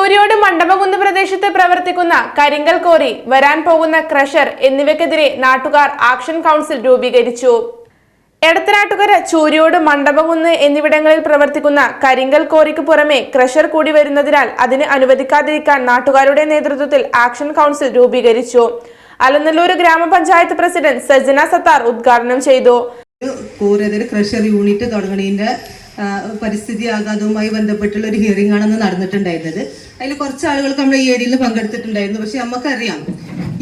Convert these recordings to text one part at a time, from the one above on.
മണ്ഡപകുന്ന് പ്രദേശത്ത് പ്രവർത്തിക്കുന്ന കരിങ്കൽ കോറി വരാൻ പോകുന്ന ക്രഷർ എന്നിവയ്ക്കെതിരെ നാട്ടുകാർ ആക്ഷൻ കൗൺസിൽ രൂപീകരിച്ചു. എടത്തനാട്ടുകര ചൂരിയോട് മണ്ഡപകുന്ന് എന്നിവിടങ്ങളിൽ പ്രവർത്തിക്കുന്ന കരിങ്കൽ കോറിക്ക് പുറമെ ക്രഷർ കൂടി വരുന്നതിനാൽ അതിന് അനുവദിക്കാതിരിക്കാൻ നാട്ടുകാരുടെ നേതൃത്വത്തിൽ ആക്ഷൻ കൗൺസിൽ രൂപീകരിച്ചു. അലനല്ലൂർ ഗ്രാമപഞ്ചായത്ത് പ്രസിഡന്റ് സജന സത്താർ ഉദ്ഘാടനം ചെയ്തു. ക്രഷർ യൂണിറ്റ് തുടങ്ങണതിന്റെ ആ, പരിസ്ഥിതി ആഘാതവുമായി ബന്ധപ്പെട്ടുള്ള ഒരു ഹിയറിംഗ് ആണെന്ന് നടന്നിട്ടുണ്ടായിരുന്നത്. അതിൽ കുറച്ച് ആളുകൾക്ക് നമ്മൾ ഈ ഏരിയയിൽ പങ്കെടുത്തിട്ടുണ്ടായിരുന്നു. പക്ഷെ നമുക്കറിയാം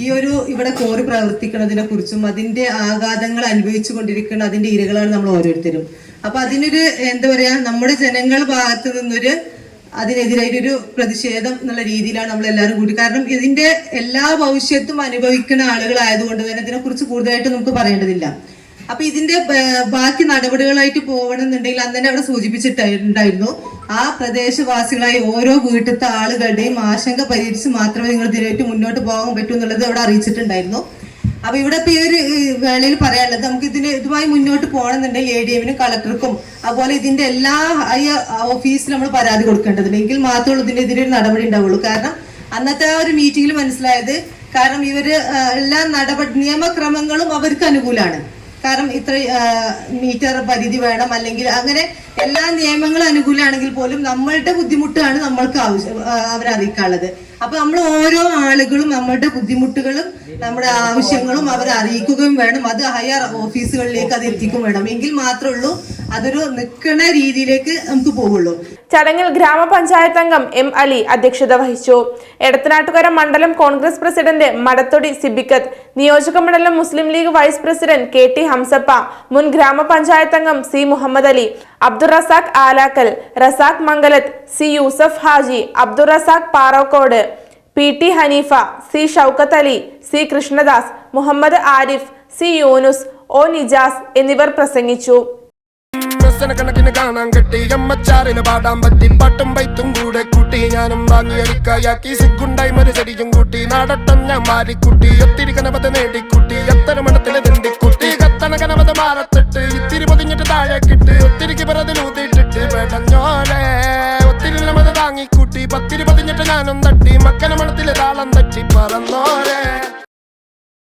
ഈ ഒരു ഇവിടെ കോറി പ്രവർത്തിക്കുന്നതിനെ കുറിച്ചും അതിന്റെ ആഘാതങ്ങൾ അനുഭവിച്ചു കൊണ്ടിരിക്കുന്ന അതിന്റെ ഇരകളാണ് നമ്മൾ ഓരോരുത്തരും. അപ്പൊ അതിനൊരു എന്താ പറയാ നമ്മുടെ ജനങ്ങൾ ഭാഗത്ത് നിന്നൊരു അതിനെതിരായിട്ടൊരു പ്രതിഷേധം എന്നുള്ള രീതിയിലാണ് നമ്മൾ എല്ലാവരും കൂടി. കാരണം ഇതിന്റെ എല്ലാ ഭവിഷ്യത്തും അനുഭവിക്കുന്ന ആളുകളായതുകൊണ്ട് തന്നെ ഇതിനെക്കുറിച്ച് കൂടുതലായിട്ട് നമുക്ക് പറയേണ്ടതില്ല. അപ്പൊ ഇതിന്റെ ബാക്കി നടപടികളായിട്ട് പോകണമെന്നുണ്ടെങ്കിൽ അന്ന് തന്നെ അവിടെ സൂചിപ്പിച്ചിട്ടുണ്ടായിരുന്നു. ആ പ്രദേശവാസികളായ ഓരോ വീട്ടിലത്തെ ആളുകളുടെയും ആശങ്ക പരിഹരിച്ച് മാത്രമേ നിങ്ങൾ ഇതിനായിട്ട് മുന്നോട്ട് പോകാൻ പറ്റൂ എന്നുള്ളത് അവിടെ അറിയിച്ചിട്ടുണ്ടായിരുന്നു. അപ്പൊ ഇവിടെ ഇപ്പൊ ഈ ഒരു വേളയിൽ പറയാനുള്ളത് നമുക്ക് ഇതിന് ഇതുമായി മുന്നോട്ട് പോകണമെന്നുണ്ടെങ്കിൽ എ ഡി എമ്മിനും കളക്ടർക്കും അതുപോലെ ഇതിന്റെ എല്ലാ ഓഫീസിലും നമ്മൾ പരാതി കൊടുക്കേണ്ടതുണ്ട്. എങ്കിൽ മാത്രമേ ഇതിന് ഇതിനൊരു നടപടി ഉണ്ടാവുള്ളൂ. കാരണം അന്നത്തെ ആ ഒരു മീറ്റിംഗിൽ മനസ്സിലായത് കാരണം ഇവർ എല്ലാ നടപടി നിയമക്രമങ്ങളും അവർക്ക് അനുകൂലമാണ്. കാരണം ഇത്ര മീറ്റർ പരിധി വേണം. അല്ലെങ്കിൽ അങ്ങനെ എല്ലാ നിയമങ്ങളും അനുകൂലമാണെങ്കിൽ പോലും നമ്മളുടെ ബുദ്ധിമുട്ടാണ് നമ്മൾക്ക് ആവശ്യം അവരറിയിക്കാനുള്ളത് അപ്പൊ നമ്മൾ ഓരോ ആളുകളും നമ്മളുടെ ബുദ്ധിമുട്ടുകളും നമ്മുടെ ആവശ്യങ്ങളും അവരെ അറിയിക്കുകയും വേണം. അത് ഹയർ ഓഫീസുകളിലേക്ക് അത് എത്തിക്കും വേണം. എങ്കിൽ മാത്രമേ ഉള്ളൂ അതൊരു നിൽക്കുന്ന രീതിയിലേക്ക് നമുക്ക് പോവുള്ളൂ ചടങ്ങിൽ ഗ്രാമപഞ്ചായത്ത് അംഗം എം അലി അധ്യക്ഷത വഹിച്ചു. എടത്തനാട്ടുകര മണ്ഡലം കോൺഗ്രസ് പ്രസിഡന്റ് മടത്തൊടി സിബിക്കത്ത് നിയോജക മണ്ഡലം Muslim League vice president K T Hamsappa മുൻ ഗ്രാമപഞ്ചായത്ത് അംഗം C Muhammad Ali Abdul Razak Alakkal Razak Mangalath C Yusuf Haji Abdul Razak Parokkode P T Hanifa C Shoukath Ali C Krishnadas Muhammad Arif C Yunus O Nijas എന്നിവർ പ്രസംഗിച്ചു. കണക്കിന് കാണാൻ കെട്ടി. അമ്മച്ചാറിന് പാടാൻ പറ്റി. പാട്ടും പൈത്തും കൂടെ കൂട്ടി. ഞാനും വാങ്ങി അരിക്കായാക്കി സിഗുണ്ടായി മരുചടിയും കൂട്ടി. നാടട്ടം ഞാൻ മാറിക്കുട്ടി ഒത്തിരി കനപത നേടിക്കുട്ടി. എത്ര മണത്തിൽ തിണ്ടിക്കുട്ടി. കത്തണ കനപത മാറത്തിട്ട്. ഇത്തിരി പൊതിഞ്ഞിട്ട് താഴെ കിട്ട് ഒത്തിരിക്ക് പിറതിലൂതിട്ടിട്ട് പെടഞ്ഞോലെ ഒത്തിരി നമത് താങ്ങിക്കൂട്ടി. പത്തിരി പൊതിഞ്ഞിട്ട് ഞാനും തട്ടി. മക്കന മണത്തിലെ താളം